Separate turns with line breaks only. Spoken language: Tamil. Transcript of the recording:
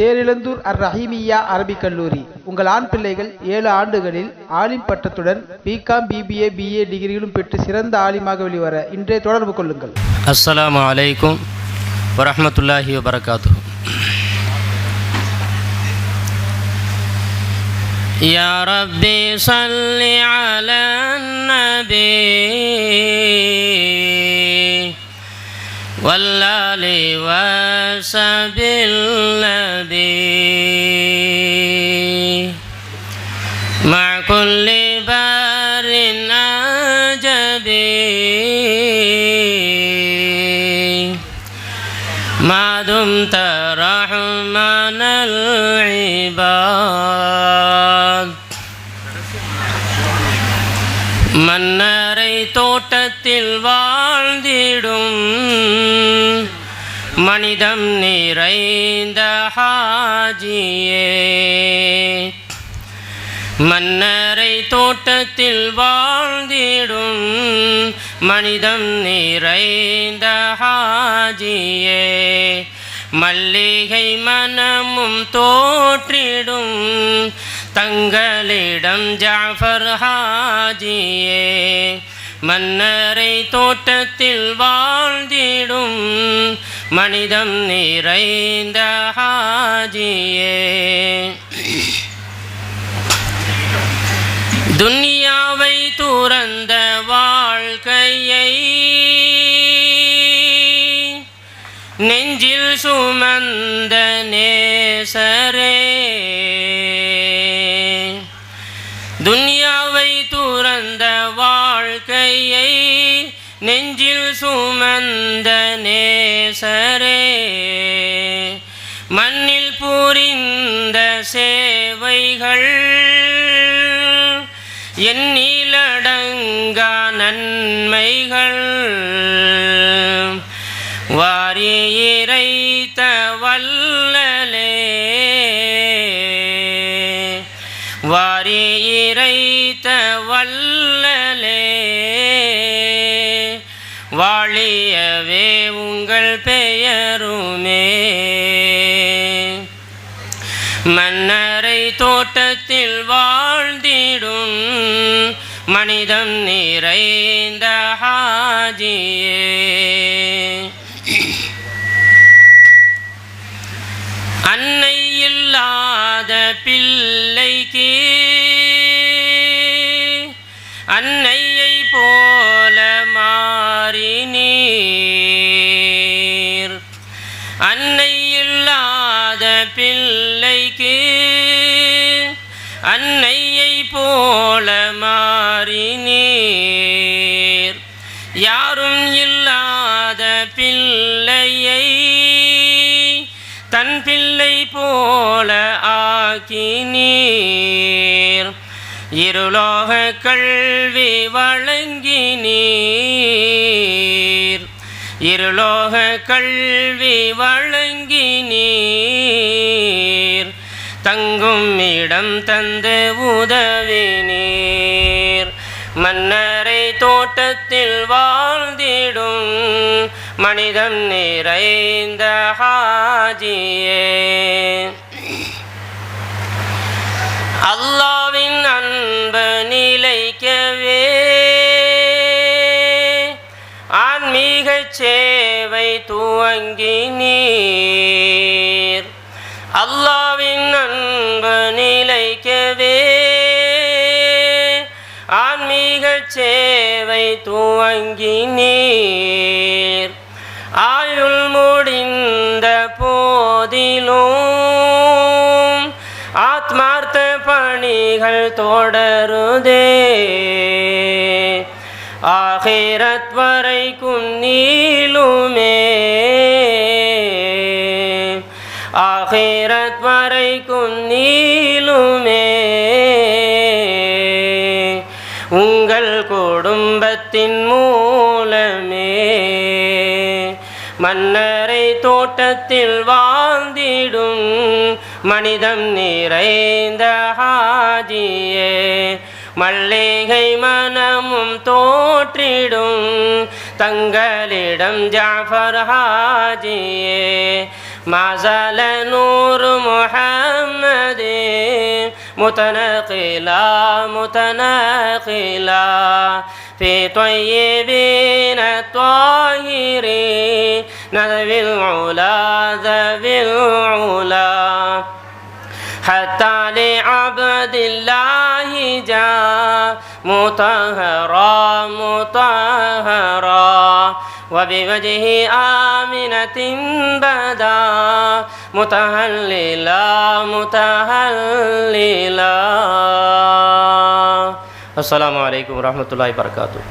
தேரிழந்தூர் அர் ரஹீமியா அரபிக் கல்லூரி உங்கள் ஆண் பிள்ளைகள் ஏழு ஆண்டுகளில் ஆலிம் பட்டத்துடன் பிகாம் பிபிஏ பிஏ டிகிரிகளும் பெற்று சிறந்த ஆலிமாக வெளிவர இன்றே தொடர்பு கொள்ளுங்கள்
அஸ்ஸலாமு அலைக்கும் வரஹ்மத்துல்லாஹி வபரகாத்து يا ربي صل على النبي والآل وصحب الذي مع كل بار أجبي ما دمت رحمن العباد من தோட்டத்தில் வாழ்ந்திடும். மனிதம் நிறைந்த ஹாஜியே. மன்னரை தோட்டத்தில் வாழ்ந்திடும். மனிதம் நிறைந்த ஹாஜியே. மல்லிகை மனமும் தோற்றிடும். தங்களிடம் ஜாஃபர் ஹாஜியே. மன்னரை தோட்டத்தில் வாழ்ந்திடும் மனிதம் நிறைந்த ஹாஜியே. துன்யாவை துறந்த வாழ்க்கையை நெஞ்சில் சுமந்த நேசரே. துன்யாவை வாழ்க்கையை நெஞ்சில் சுமந்த நேசரே மண்ணில் புரிந்த சேவைகள் எண்ணிலடங்கா நன்மைகள். வாரி இறைத்த வல்லலே வாழியவே உங்கள் பெயருமே. மன்னரை தோட்டத்தில் வாழ்ந்திடும் மனிதம் நிறைந்த ஹாஜியே. அன்னை இல்லாத பிள்ளை அன்னை இல்லாத பிள்ளைக்கு அன்னையை போல மாறினீர். யாரும் இல்லாத பிள்ளையை தன் பிள்ளை போல ஆக்கினீர். இருலோக கல்வி வழங்கினீர். இருலோக கல்வி வழங்கி நீர் தங்கும் இடம் தந்து உதவி நீர் மன்னரை தோட்டத்தில் வாழ்ந்திடும் மனிதம் நிறைந்த ஹாஜியே. அல்லாவின் அன்பு துவங்கி நீர் அல்லாவின் அன்பு நிலைக்கவே. ஆன்மீக சேவை துவங்கி நீர் ஆயுள் முடிந்த போதிலும் ஆத்மார்த்த பணிகள் தொடருதே. ஆகிரத் வரைக்கும் நீளுமே. ஆகிரத் வரைக்கும் நீளுமே. உங்கள் குடும்பத்தின் மூலமே. மன்னரை தோட்டத்தில் வாழ்ந்திடும் மனிதம் நிறைந்த ஹாஜியே. மல்லிகை மனமும் தோற்றிடும் தங்களிடம் ஜாஃபர் ஹாஜியே ما زال نور محمد متنقلا متناقلا في طيبين الطاهرين ذوي العلا حتى لعبد الله جاء مطهرا مطهرا. وبوجه آمنة بدا متهللا متهللا. السلام عليكم ورحمة الله وبركاته.